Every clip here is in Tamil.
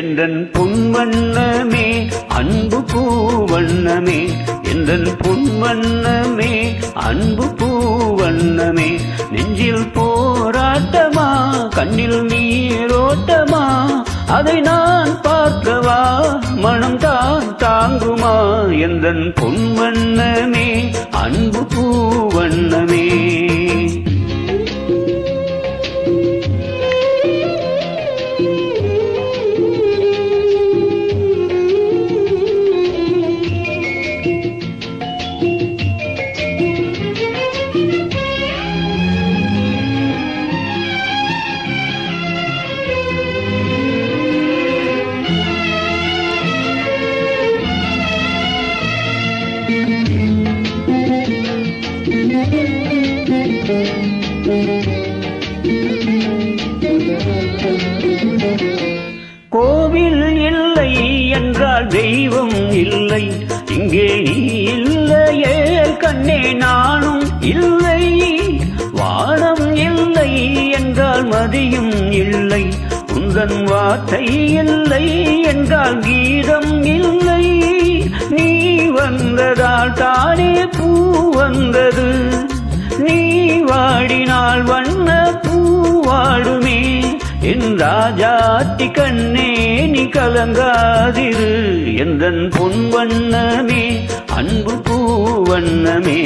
என்றன் பொன்வண்ணமே அன்பு பூவண்ணமே. என்றன் பொன்வண்ணமே அன்பு பூவண்ணமே. நெஞ்சில் போராட்டமா கண்ணில் நீரோட்டமா அதை நான் பார்க்கவா மனம் தான் தாங்குமா. எந்தன் பொன்வண்ணமே அன்பு பூவண்ண கோவில் இல்லை என்றால் தெய்வம் இல்லை. இங்கே நீ இல்லையே கண்ணே நானும் இல்லை. வானம் இல்லை என்றால் மதியும் இல்லை. உந்தன் வார்த்தை இல்லை என்றால் கீதம் இல்லை. நீ வந்ததால் தானே பூ வந்தது. நீ வாடினால் வண்ண பூவாடுமே. என் ராஜாத்தி கண்ணே நீ கலங்காதிரு. எந்தன் பொன் வண்ணமே அன்பு பூவண்ணமே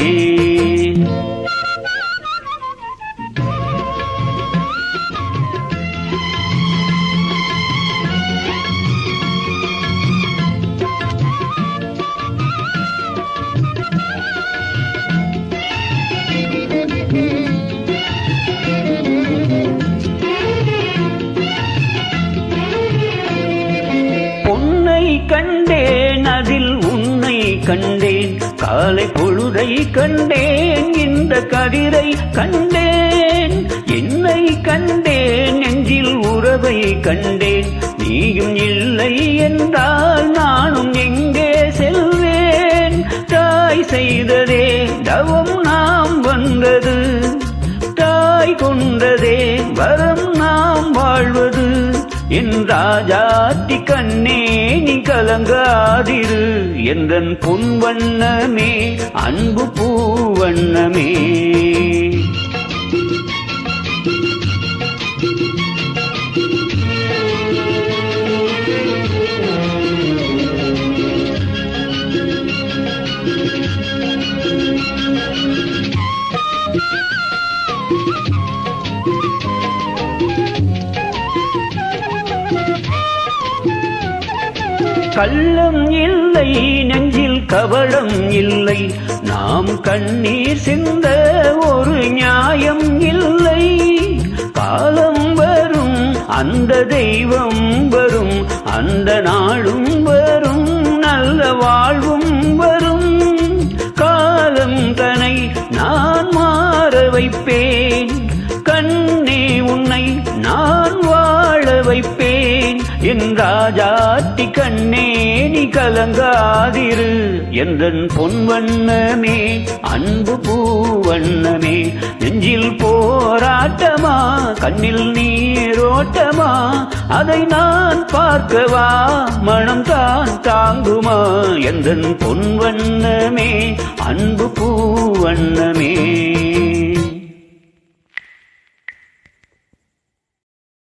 கண்டேன் காலை பொழுதை கண்டேன் இந்த கதிரை கண்டேன். என்னை கண்டேன் நெஞ்சில் உறவை கண்டேன். நீயும் இல்லை என்றால் நானும் எங்கே செல்வேன்? தாய் செய்ததே தவம் நாம் வந்தது. தாய் கொண்டதே வரம் நாம் வாழ்வது. என் ராஜாத்தி கண்ணே நீ கலங்காதிரு. எந்தன் பொன் வண்ணமே அன்பு பூவண்ணமே. கள்ளம் இல்லை நெஞ்சில் கவலம் இல்லை. நாம் கண்ணீர் சிந்த ஒரு நியாயம் இல்லை. காலம் வரும் அந்த தெய்வம் வரும் அந்த நாளும் வரும் நல்ல வாழ்வும் வரும். காலம் தனை நான் மாற வைப்பேன் கண்ணே உன்னை நான் வாழ வைப்பேன். என் ராஜாத்தி கண்ணே நீ கலங்காதிரு. எந்தன் பொன் வண்ணமே அன்பு பூவண்ணமே. நெஞ்சில் போராட்டமா கண்ணில் நீரோட்டமா. அதை நான் பார்க்கவா மனம் தான் தாங்குமா. எந்தன் பொன் வண்ணமே அன்பு பூவண்ணமே.